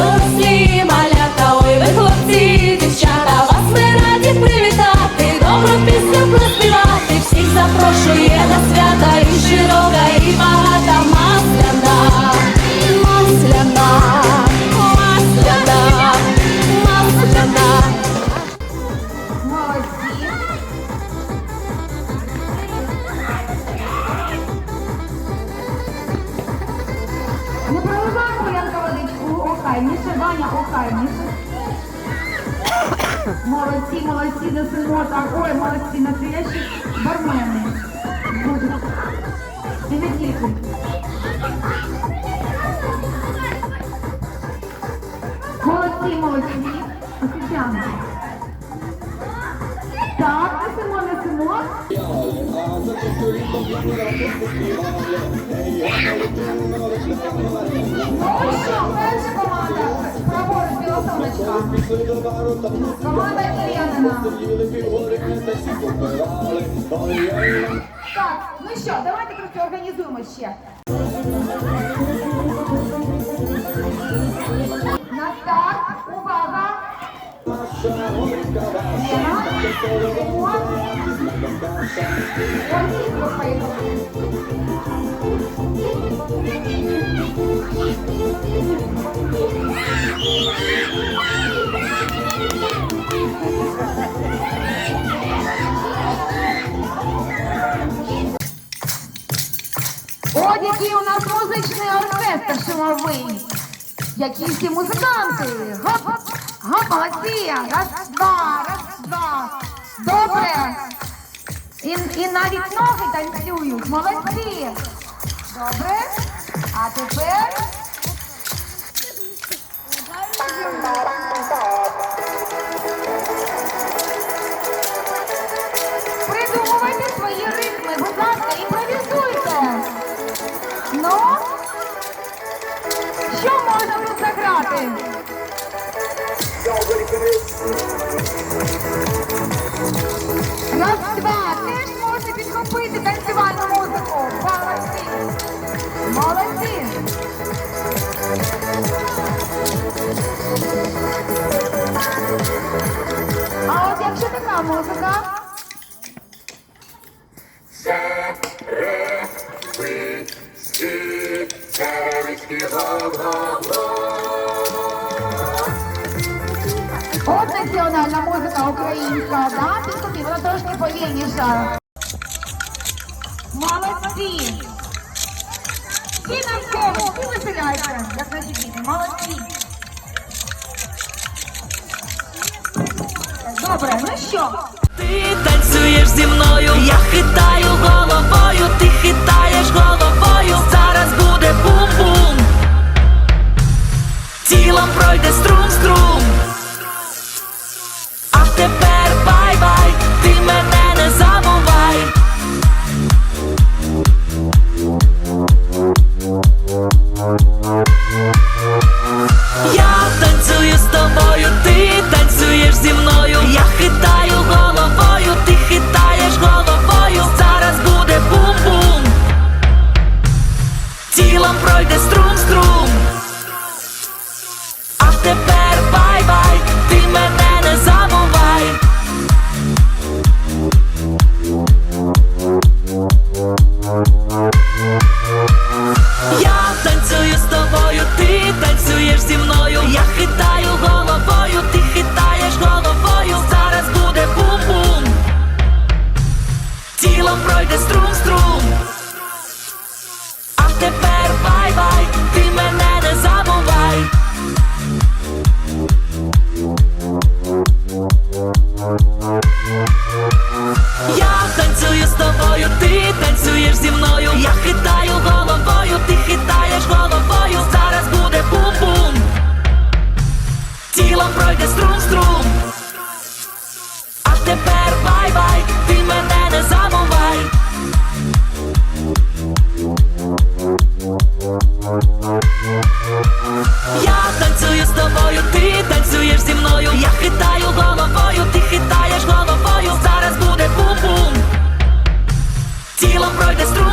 Oh. Охайніше, Ваня, охайніше. Молодці, молодці, несемо так. Ой, молодці, настоящі бармени. Не тільки. Молодці, молодці. Офіціанти. Так, несемо. Ну що, перша команда. Праворуч білосонечка. Команда Ір'янина. Так, ну що, давайте трохи організуємо ще. На старт, увага! От який у нас музичний оркестр шумовий. Які всі музиканти. Гоп, гоп, молодці. Раз, два, раз, два. Добре. І, і навіть ноги танцюють. Молодці. Добре. А тепер. Придумувайте свої ритми, будь ласка, імпровізуйте. Ну, заграти? Раз, два, теж можна підхопити танцювальну музику. Молодці. Молодці. А от якщо така музика. От національна музика українська, да? Підкупі, вона трошки повільніша. Молодці! Всі навколо, всі веселяйте, як наші діти. Молодці! Добре, ну що? Ти танцюєш зі мною, я хитаю головою, ти Тілом пройде струм-струм. А з тобою, ти танцюєш зі мною, я хитаю головою, ти хитаєш головою, зараз буде бум-бум. Тіло пройде стру.